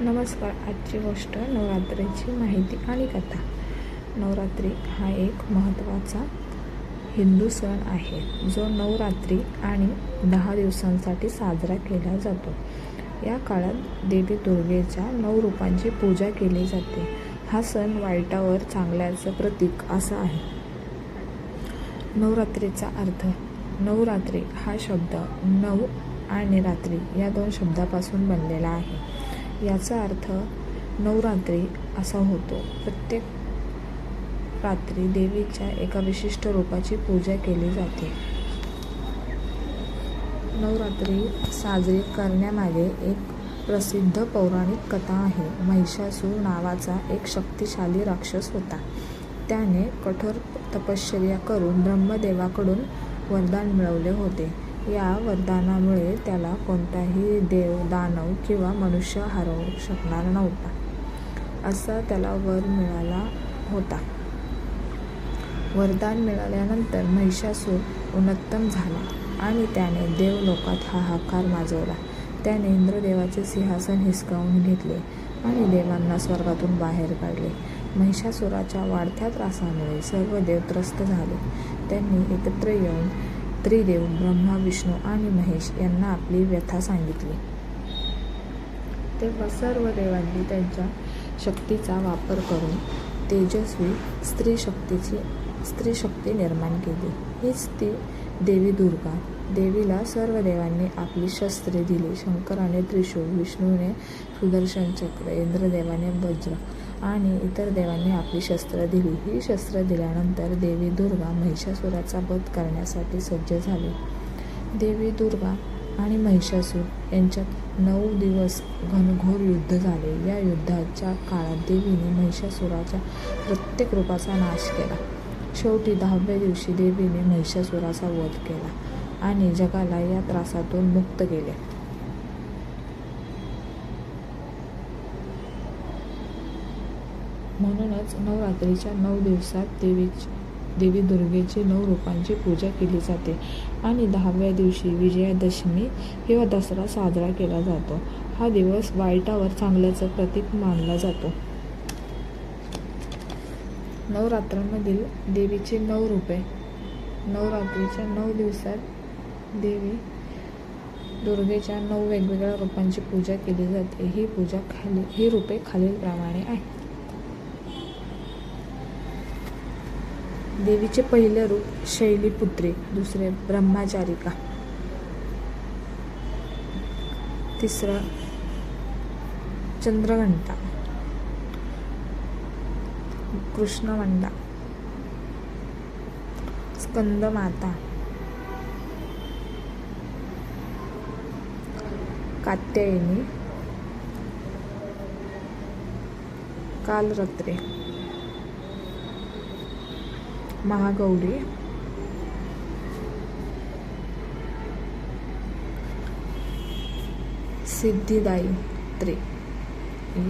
नमस्कार आजची गोष्ट नवरात्रीची माहिती आणि कथा. नवरात्री हा एक महत्त्वाचा हिंदू सण आहे. जो नवरात्री आणि दहा दिवसांसाठी साजरा केला जातो. या काळात देवी दुर्गेच्या नऊ रूपांची पूजा केली जाते. हा सण वाईटावर चांगल्याचं प्रतीक असा आहे. नवरात्रीचा अर्थ नवरात्री हा शब्द नऊ आणि रात्री या दोन शब्दापासून बनलेला आहे. याचा अर्थ नवरात्री असा होतो. प्रत्येक रात्री देवीच्या एका विशिष्ट रूपाची पूजा केली जाते. नवरात्री साजरी करण्यामागे एक प्रसिद्ध पौराणिक कथा आहे. महिषासूर नावाचा एक शक्तिशाली राक्षस होता. त्याने कठोर तपश्चर्या करून ब्रह्मदेवाकडून वरदान मिळवले होते. या वरदानामुळे त्याला कोणताही देव दानव किंवा मनुष्य हरवू शकणार नव्हता. असा त्याला वर मिळाला होता. वरदान मिळाल्यानंतर महिषासूर उन्नतम झाला आणि त्याने देवलोकात हाहाकार माजवला. त्याने इंद्रदेवाचे सिंहासन हिसकावून घेतले आणि देवांना स्वर्गातून बाहेर काढले. महिषासुराच्या वाढत्या त्रासामुळे सर्व देव त्रस्त झाले. त्यांनी एकत्र येऊन त्रिदेव ब्रह्मा विष्णू आणि महेश यांना आपली व्यथा सांगितली. तेव्हा सर्व देवांनी त्यांच्या शक्तीचा वापर करून तेजस्वी स्त्री शक्तीची स्त्री शक्ती निर्माण केली. हीच ती देवी दुर्गा. देवीला सर्व देवांनी आपली शस्त्रे दिली. शंकराने त्रिशूळ विष्णूने सुदर्शन चक्र इंद्रदेवाने वज्र आणि इतर देवांनी आपली शस्त्र दिली. ही शस्त्र दिल्यानंतर देवी दुर्गा महिषासुराचा वध करण्यासाठी सज्ज झाली. देवी दुर्गा आणि महिषासूर यांच्यात नऊ दिवस घनघोर युद्ध झाले. या युद्धाच्या काळात देवीने महिषासुराच्या प्रत्येक रूपाचा नाश केला. शेवटी दहाव्या दिवशी देवीने महिषासुराचा वध केला आणि जगाला या त्रासातून मुक्त केले. म्हणूनच नवरात्रीच्या नऊ दिवसात देवीची देवी दुर्गेची नऊ रूपांची पूजा केली जाते आणि दहाव्या दिवशी विजयादशमी किंवा दसरा साजरा केला जातो. हा दिवस वाईटावर चांगल्याचं प्रतीक मानला जातो. नवरात्रांमधील देवीची नऊ रूपे. नवरात्रीच्या नऊ दिवसात देवी दुर्गेच्या नऊ वेगवेगळ्या रूपांची पूजा केली जाते. ही पूजा खाली ही रूपे खालीलप्रमाणे आहे. देवीचे पहिले रूप शैलीपुत्री दुसरे ब्रह्मचारिका तिसरं चंद्रघंटा. कृष्णवंडा स्कंदमाता. कात्यायनी. कालरत्रे. महागौरी. सिद्धिदायित्री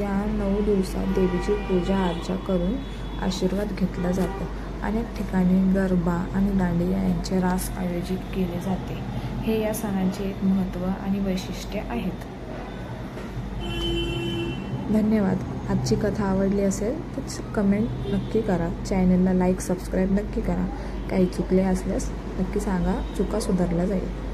या नऊ दिवसात देवीची पूजा अर्चा करून आशीर्वाद घेतला जातो. अनेक ठिकाणी गरबा आणि दांडिया यांचे रास आयोजित केले जाते. हे या सणांचे एक महत्त्व आणि वैशिष्ट्ये आहेत. धन्यवाद. आजची कथा आवडली असेल तर कमेंट नक्की करा. चॅनलला लाईक सबस्क्राईब नक्की करा. काही चुकले असल्यास नक्की सांगा. चुका सुधारल्या जाईल.